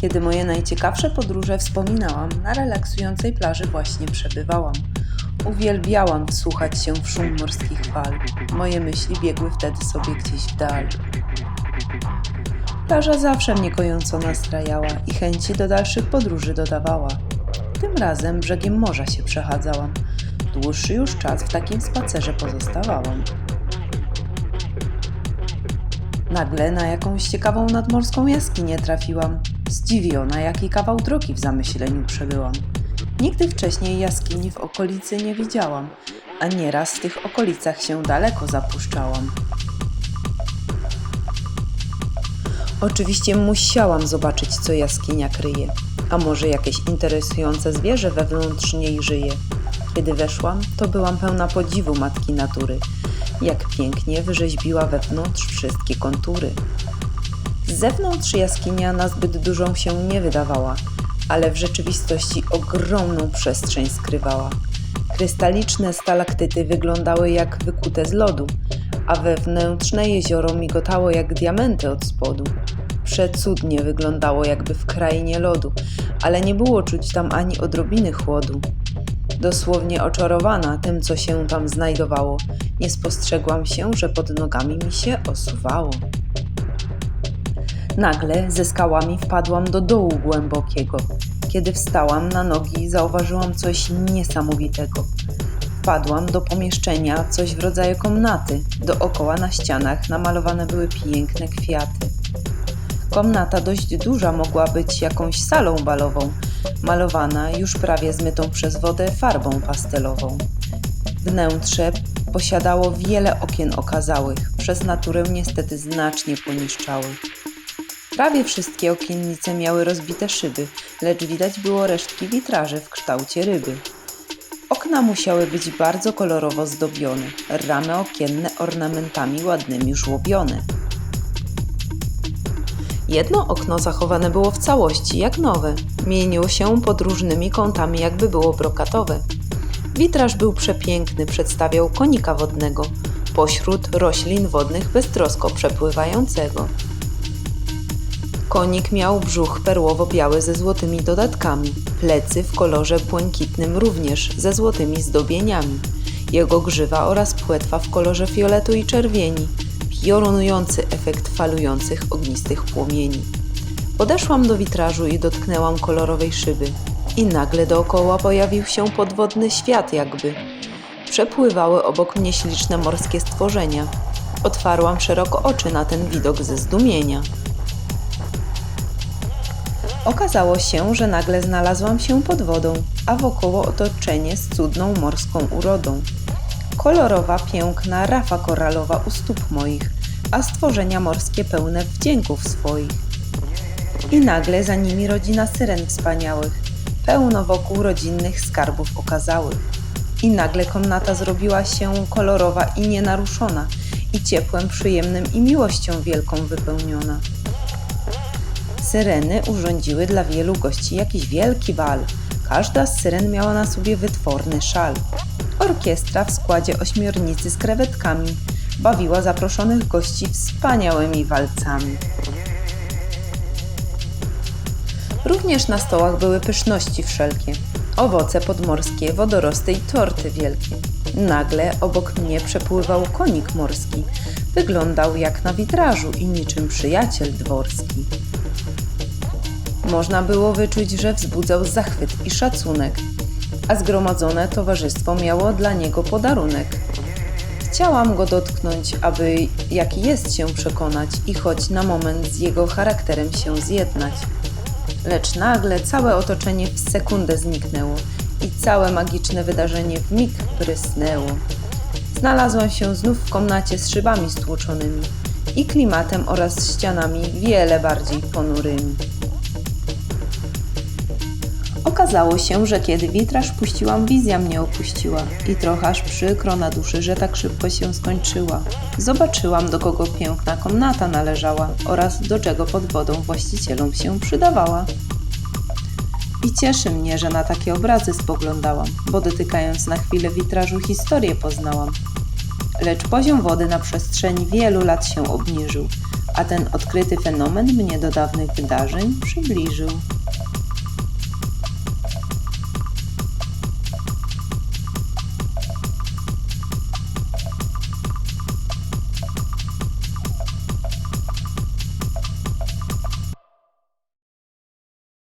Kiedy moje najciekawsze podróże wspominałam, na relaksującej plaży właśnie przebywałam. Uwielbiałam wsłuchać się w szum morskich fal. Moje myśli biegły wtedy sobie gdzieś w dal. Plaża zawsze mnie kojąco nastrajała i chęci do dalszych podróży dodawała. Tym razem brzegiem morza się przechadzałam. Dłuższy już czas w takim spacerze pozostawałam. Nagle na jakąś ciekawą nadmorską jaskinię trafiłam. Zdziwiona, jaki kawał drogi w zamyśleniu przebyłam. Nigdy wcześniej jaskini w okolicy nie widziałam, a nieraz w tych okolicach się daleko zapuszczałam. Oczywiście musiałam zobaczyć, co jaskinia kryje, a może jakieś interesujące zwierzę wewnątrz niej żyje. Kiedy weszłam, to byłam pełna podziwu matki natury, jak pięknie wyrzeźbiła wewnątrz wszystkie kontury. Z zewnątrz jaskinia na zbyt dużą się nie wydawała, ale w rzeczywistości ogromną przestrzeń skrywała. Krystaliczne stalaktyty wyglądały jak wykute z lodu, a wewnętrzne jezioro migotało jak diamenty od spodu. Przecudnie wyglądało jakby w krainie lodu, ale nie było czuć tam ani odrobiny chłodu. Dosłownie oczarowana tym, co się tam znajdowało, nie spostrzegłam się, że pod nogami mi się osuwało. Nagle ze skałami wpadłam do dołu głębokiego. Kiedy wstałam na nogi, zauważyłam coś niesamowitego. Wpadłam do pomieszczenia, coś w rodzaju komnaty. Dookoła na ścianach namalowane były piękne kwiaty. Komnata dość duża mogła być jakąś salą balową, malowana już prawie zmytą przez wodę farbą pastelową. Wnętrze posiadało wiele okien okazałych, przez naturę niestety znacznie poniszczałych. Prawie wszystkie okiennice miały rozbite szyby, lecz widać było resztki witraży w kształcie ryby. Okna musiały być bardzo kolorowo zdobione, ramy okienne ornamentami ładnymi żłobione. Jedno okno zachowane było w całości, jak nowe. Mieniło się pod różnymi kątami, jakby było brokatowe. Witraż był przepiękny, przedstawiał konika wodnego, pośród roślin wodnych beztrosko przepływającego. Konik miał brzuch perłowo-biały ze złotymi dodatkami, plecy w kolorze błękitnym również ze złotymi zdobieniami, jego grzywa oraz płetwa w kolorze fioletu i czerwieni, piorunujący efekt falujących ognistych płomieni. Podeszłam do witrażu i dotknęłam kolorowej szyby i nagle dookoła pojawił się podwodny świat jakby. Przepływały obok mnie śliczne morskie stworzenia. Otwarłam szeroko oczy na ten widok ze zdumienia. Okazało się, że nagle znalazłam się pod wodą, a wokoło otoczenie z cudną morską urodą. Kolorowa, piękna rafa koralowa u stóp moich, a stworzenia morskie pełne wdzięków swoich. I nagle za nimi rodzina syren wspaniałych, pełno wokół rodzinnych skarbów okazałych. I nagle komnata zrobiła się kolorowa i nienaruszona, i ciepłem przyjemnym i miłością wielką wypełniona. Syreny urządziły dla wielu gości jakiś wielki bal. Każda z syren miała na sobie wytworny szal. Orkiestra w składzie ośmiornicy z krewetkami bawiła zaproszonych gości wspaniałymi walcami. Również na stołach były pyszności wszelkie. Owoce podmorskie, wodorosty i torty wielkie. Nagle obok mnie przepływał konik morski. Wyglądał jak na witrażu i niczym przyjaciel dworski. Można było wyczuć, że wzbudzał zachwyt i szacunek, a zgromadzone towarzystwo miało dla niego podarunek. Chciałam go dotknąć, aby jaki jest się przekonać i choć na moment z jego charakterem się zjednać. Lecz nagle całe otoczenie w sekundę zniknęło i całe magiczne wydarzenie w mig prysnęło. Znalazłam się znów w komnacie z szybami stłoczonymi i klimatem oraz ścianami wiele bardziej ponurymi. Okazało się, że kiedy witraż puściłam, wizja mnie opuściła i trochę aż przykro na duszy, że tak szybko się skończyła. Zobaczyłam, do kogo piękna komnata należała oraz do czego pod wodą właścicielom się przydawała. I cieszy mnie, że na takie obrazy spoglądałam, bo dotykając na chwilę witrażu historię poznałam. Lecz poziom wody na przestrzeni wielu lat się obniżył, a ten odkryty fenomen mnie do dawnych wydarzeń przybliżył.